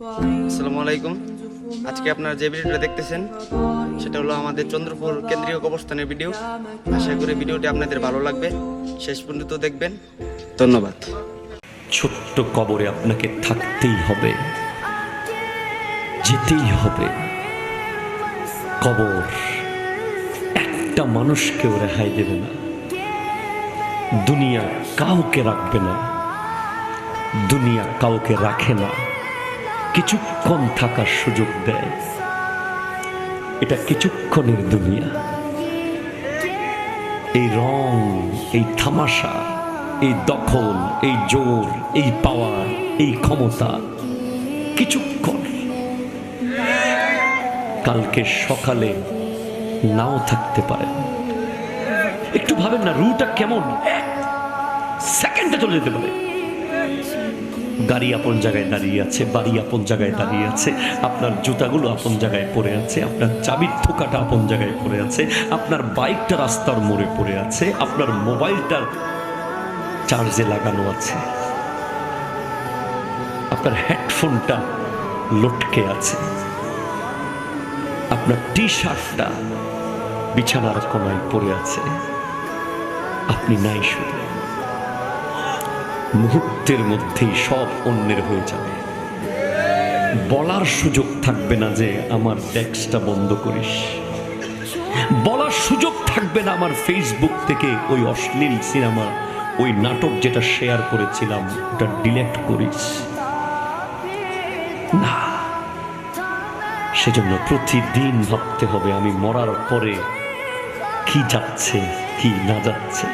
আসসালামু আলাইকুম। আজকে আপনারা যে ভিডিওটা দেখতেছেন, সেটা হলো আমাদের চন্দ্রপুর কেন্দ্রীয় কবরস্থানের ভিডিও। আশা করি ভিডিওটি আপনাদের ভালো লাগবে। শেষ পর্যন্ত দেখবেন। ধন্যবাদ। ছোট্ট কবরে আপনাকে থাকতেই হবে, যেতেই হবে। কবর একটা মানুষকেও রেহাই দেবে না, দুনিয়া কাউকে রাখবে না, দুনিয়া কাউকে রাখে না। কিছুক্ষণ থাকার সুযোগ দেয়। এটা কিছুক্ষণের দুনিয়া। এই রং, এই থামাশা এই দখল, এই জোর, এই পাওয়ার, এই ক্ষমতা, কিছুক্ষণ। কালকে সকালে নাও থাকতে পারে। একটু ভাবেন না, রুটা কেমন? সেকেন্ডে চলে যেতে পারে। গাড়ি আপন জায়গায় দাঁড়িয়ে আছে, বাড়ি আপন জায়গায় দাঁড়িয়ে আছে, আপনার জুতাগুলো আপন জায়গায় পড়ে আছে, আপনার চাবির থোকাটা আপন জায়গায় পড়ে আছে, আপনার বাইকটা রাস্তার মোড়ে পড়ে আছে, আপনার মোবাইলটা চার্জে লাগানো আছে, আপনার হেডফোনটা লটকে আছে, আপনার টি শার্টটা বিছানার কোনায় পড়ে আছে, আপনি নাই শুধু। মুহূর্তের মধ্যেই সব অন্যের হয়ে যাবে। বলার সুযোগ থাকবে না যে আমার ডেস্কটা বন্ধ করিস। বলার সুযোগ থাকবে না আমার ফেসবুক থেকে ওই অশ্লীল সিনেমা, ওই নাটক যেটা শেয়ার করেছিলাম, ওটা ডিলেট করিস। না, সেজন্য প্রতিদিন ভাবতে হবে আমি মরার পরে কি যাচ্ছে, কি না যাচ্ছে।